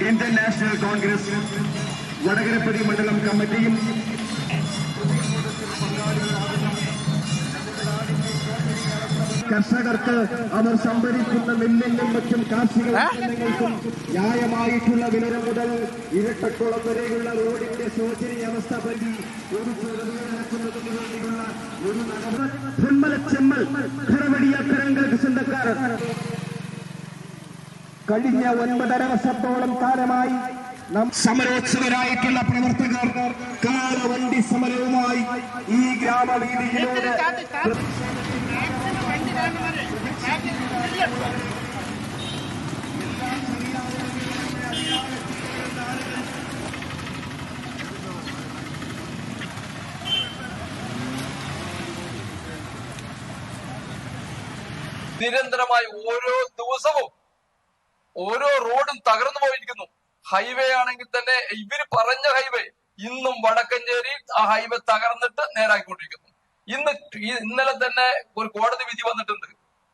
Indian national Congress വടകരപ്പടി മണ്ഡലം കമ്മിറ്റിയും കർഷകർക്ക് അവർ സംഭരിക്കുന്ന നെല്ലിനും മറ്റും കാർഷിക ഉൽപ്പന്നങ്ങൾക്കും ന്യായമായിട്ടുള്ള വില മുതൽ ഇരട്ടക്കുളം വരെയുള്ള റോഡിന്റെ ശോചനീയ അവസ്ഥ പറ്റി ഒരു നടക്കുന്നതിന് വേണ്ടിയുള്ള ഒരു ചെമ്മൽ ചെമ്മൽ ഖറവടിയാത്തരങ്ങൾക്ക് സ്വന്തക്കാരൻ കഴിഞ്ഞ ഒൻപതര വർഷത്തോളം കാലമായി നാം സമരോത്സവരായിട്ടുള്ള പ്രവർത്തകർ കാലവണ്ടി സമരവുമായി ഈ ഗ്രാമവീതിയിലൂടെ നിരന്തരമായി ഓരോ ദിവസവും ഓരോ റോഡും തകർന്നു പോയിരിക്കുന്നു. ഹൈവേ ആണെങ്കിൽ തന്നെ ഇവർ പറഞ്ഞ ഹൈവേ ഇന്നും വടക്കഞ്ചേരി ആ ഹൈവേ തകർന്നിട്ട് നേരാക്കിക്കൊണ്ടിരിക്കുന്നു ഇന്ന് ഇന്നലെ തന്നെ ഒരു കോടതി വിധി വന്നിട്ടുണ്ട്.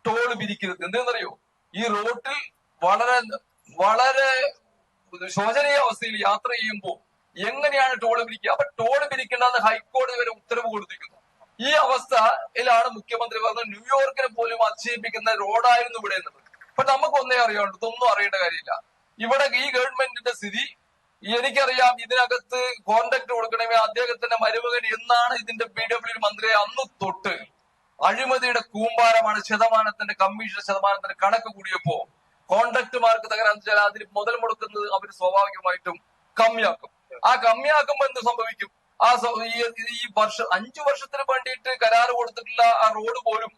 ടോൾ പിരിക്കരുത് എന്തെന്നറിയോ? ഈ റോട്ടിൽ വളരെ വളരെ ശോചനീയ അവസ്ഥയിൽ യാത്ര ചെയ്യുമ്പോൾ എങ്ങനെയാണ് ടോൾ പിരിക്കുക അപ്പൊ ടോൾ പിരിക്കേണ്ടെന്ന് ഹൈക്കോടതി വരെ ഉത്തരവ് കൊടുത്തിരിക്കുന്നു. ഈ അവസ്ഥയിലാണ് മുഖ്യമന്ത്രി പറഞ്ഞത് ന്യൂയോർക്കിനെ പോലും അതിശയിപ്പിക്കുന്ന റോഡായിരുന്നു ഇവിടെ എന്നത് അപ്പൊ നമുക്ക് ഒന്നേ അറിയാണ്ട് ഇതൊന്നും അറിയേണ്ട കാര്യമില്ല. ഇവിടെ ഈ ഗവൺമെന്റിന്റെ സ്ഥിതി എനിക്കറിയാം ഇതിനകത്ത് കോണ്ടാക്ട് കൊടുക്കണമെങ്കിൽ അദ്ദേഹത്തിന്റെ മരുമകൻ എന്നാണ് ഇതിന്റെ പി ഡബ്ല്യു മന്ത്രിയെ അന്ന് തൊട്ട് അഴിമതിയുടെ കൂമ്പാരമാണ് ശതമാനത്തിന്റെ കമ്മീഷൻ ശതമാനത്തിന്റെ കണക്ക് കൂടിയപ്പോ കോൺട്രാക്ടുമാർക്ക് തകരാന്ന് വെച്ചാൽ അതിന് മുതൽ മുടക്കുന്നത് അവർ സ്വാഭാവികമായിട്ടും കമ്മിയാക്കും. ആ കമ്മിയാക്കുമ്പോ എന്ത് സംഭവിക്കും? ആ ഈ- വർഷം അഞ്ചു വർഷത്തിന് വേണ്ടിയിട്ട് കരാറ് കൊടുത്തിട്ടുള്ള ആ റോഡ് പോലും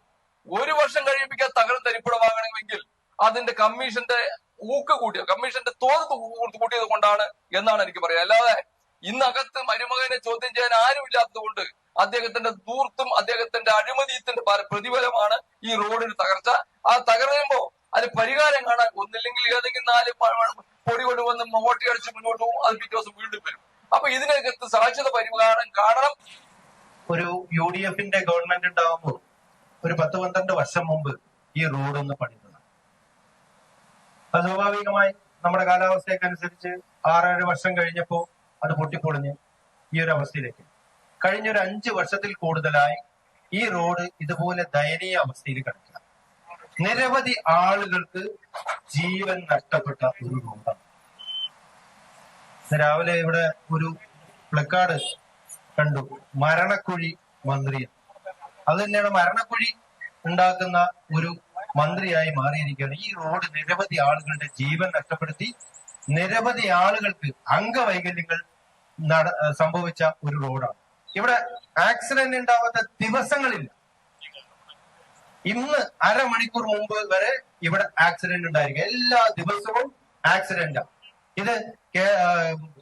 ഒരു വർഷം കഴിയുമ്പോൾ തകരം തരിപ്പുടമാകണമെങ്കിൽ അതിന്റെ കമ്മീഷന്റെ ഊക്ക് കൂട്ടിയ കമ്മീഷന്റെ തോത് കൂട്ടിയത് കൊണ്ടാണ് എന്നാണ് എനിക്ക് പറയാം അല്ലാതെ ഇന്നകത്ത് മരുമകനെ ചോദ്യം ചെയ്യാൻ ആരുമില്ലാത്തത് കൊണ്ട് അദ്ദേഹത്തിന്റെ ദൂർത്തും അദ്ദേഹത്തിന്റെ അഴിമതിയത്തിന്റെ പര- പ്രതിഫലമാണ് ഈ റോഡിന് തകർച്ച. ആ തകർന്നുമ്പോ അത് പരിഹാരം കാണാൻ ഒന്നില്ലെങ്കിൽ ഏതെങ്കിലും നാല് പൊടി കൊണ്ടുവന്ന് മോട്ടി അടിച്ച് മുന്നോട്ട് പോകും അത് പിറ്റേ ദിവസം വീണ്ടും വരും. അപ്പൊ ഇതിനകത്ത് സാക്ഷ്യത പരിഹാരം കാണണം. ഒരു യു ഡി എഫിന്റെ ഗവൺമെന്റ് ഉണ്ടാകുമ്പോൾ ഒരു പത്ത് പന്ത്രണ്ട് വർഷം മുമ്പ് ഈ റോഡ് ഒന്ന് അത് സ്വാഭാവികമായി നമ്മുടെ കാലാവസ്ഥയൊക്കെ അനുസരിച്ച് ആറേഴ് വർഷം കഴിഞ്ഞപ്പോ അത് പൊട്ടിപ്പൊളിഞ്ഞ് ഈ ഒരു അവസ്ഥയിലേക്ക്. കഴിഞ്ഞൊരു അഞ്ച് വർഷത്തിൽ കൂടുതലായി ഈ റോഡ് ഇതുപോലെ ദയനീയ അവസ്ഥയിൽ കിടക്കുക. നിരവധി ആളുകൾക്ക് ജീവൻ നഷ്ടപ്പെട്ട ഒരു റോഡാണ്. രാവിലെ ഇവിടെ ഒരു പ്ലക്കാർഡ് കണ്ടു. മരണക്കുഴി മന്ത്രി അത് തന്നെയാണ് മരണക്കുഴി ഉണ്ടാക്കുന്ന ഒരു മന്ത്രിയായി മാറിയിരിക്കുകയാണ്. ഈ റോഡ് നിരവധി ആളുകളുടെ ജീവൻ നഷ്ടപ്പെടുത്തി നിരവധി ആളുകൾക്ക് അംഗവൈകല്യങ്ങൾ നട സംഭവിച്ച ഒരു റോഡാണ്. ഇവിടെ ആക്സിഡന്റ് ഉണ്ടാവാത്ത ദിവസങ്ങളില്ല. ഇന്ന് അരമണിക്കൂർ മുമ്പ് വരെ ഇവിടെ ആക്സിഡന്റ് ഉണ്ടായിരിക്കും. എല്ലാ ദിവസവും ആക്സിഡന്റാണ് ഇത്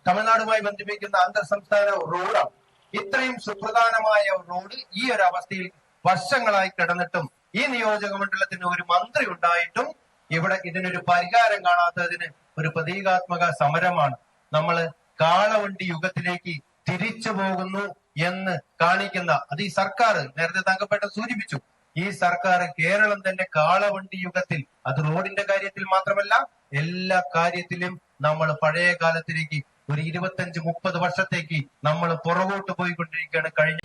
തമിഴ്നാടുമായി ബന്ധിപ്പിക്കുന്ന അന്തർ സംസ്ഥാന റോഡാണ്. ഇത്രയും സുപ്രധാനമായ റോഡ് ഈ ഒരു അവസ്ഥയിൽ വർഷങ്ങളായി കിടന്നിട്ടും ഈ നിയോജക മണ്ഡലത്തിന് ഒരു മന്ത്രി ഉണ്ടായിട്ടും ഇവിടെ ഇതിനൊരു പരിഹാരം കാണാത്തതിന് ഒരു പ്രതീകാത്മക സമരമാണ്. നമ്മൾ കാളവണ്ടി യുഗത്തിലേക്ക് തിരിച്ചു പോകുന്നു എന്ന് കാണിക്കുന്ന അത് ഈ സർക്കാർ നേരത്തെ തങ്കപ്പെട്ട സൂചിപ്പിച്ചു. ഈ സർക്കാർ കേരളം തന്നെ കാളവണ്ടി യുഗത്തിൽ അത് റോഡിന്റെ കാര്യത്തിൽ മാത്രമല്ല എല്ലാ കാര്യത്തിലും നമ്മൾ പഴയ കാലത്തിലേക്ക് ഒരു ഇരുപത്തഞ്ച് മുപ്പത് വർഷത്തേക്ക് നമ്മൾ പുറകോട്ട് പോയിക്കൊണ്ടിരിക്കുകയാണ് കഴിഞ്ഞ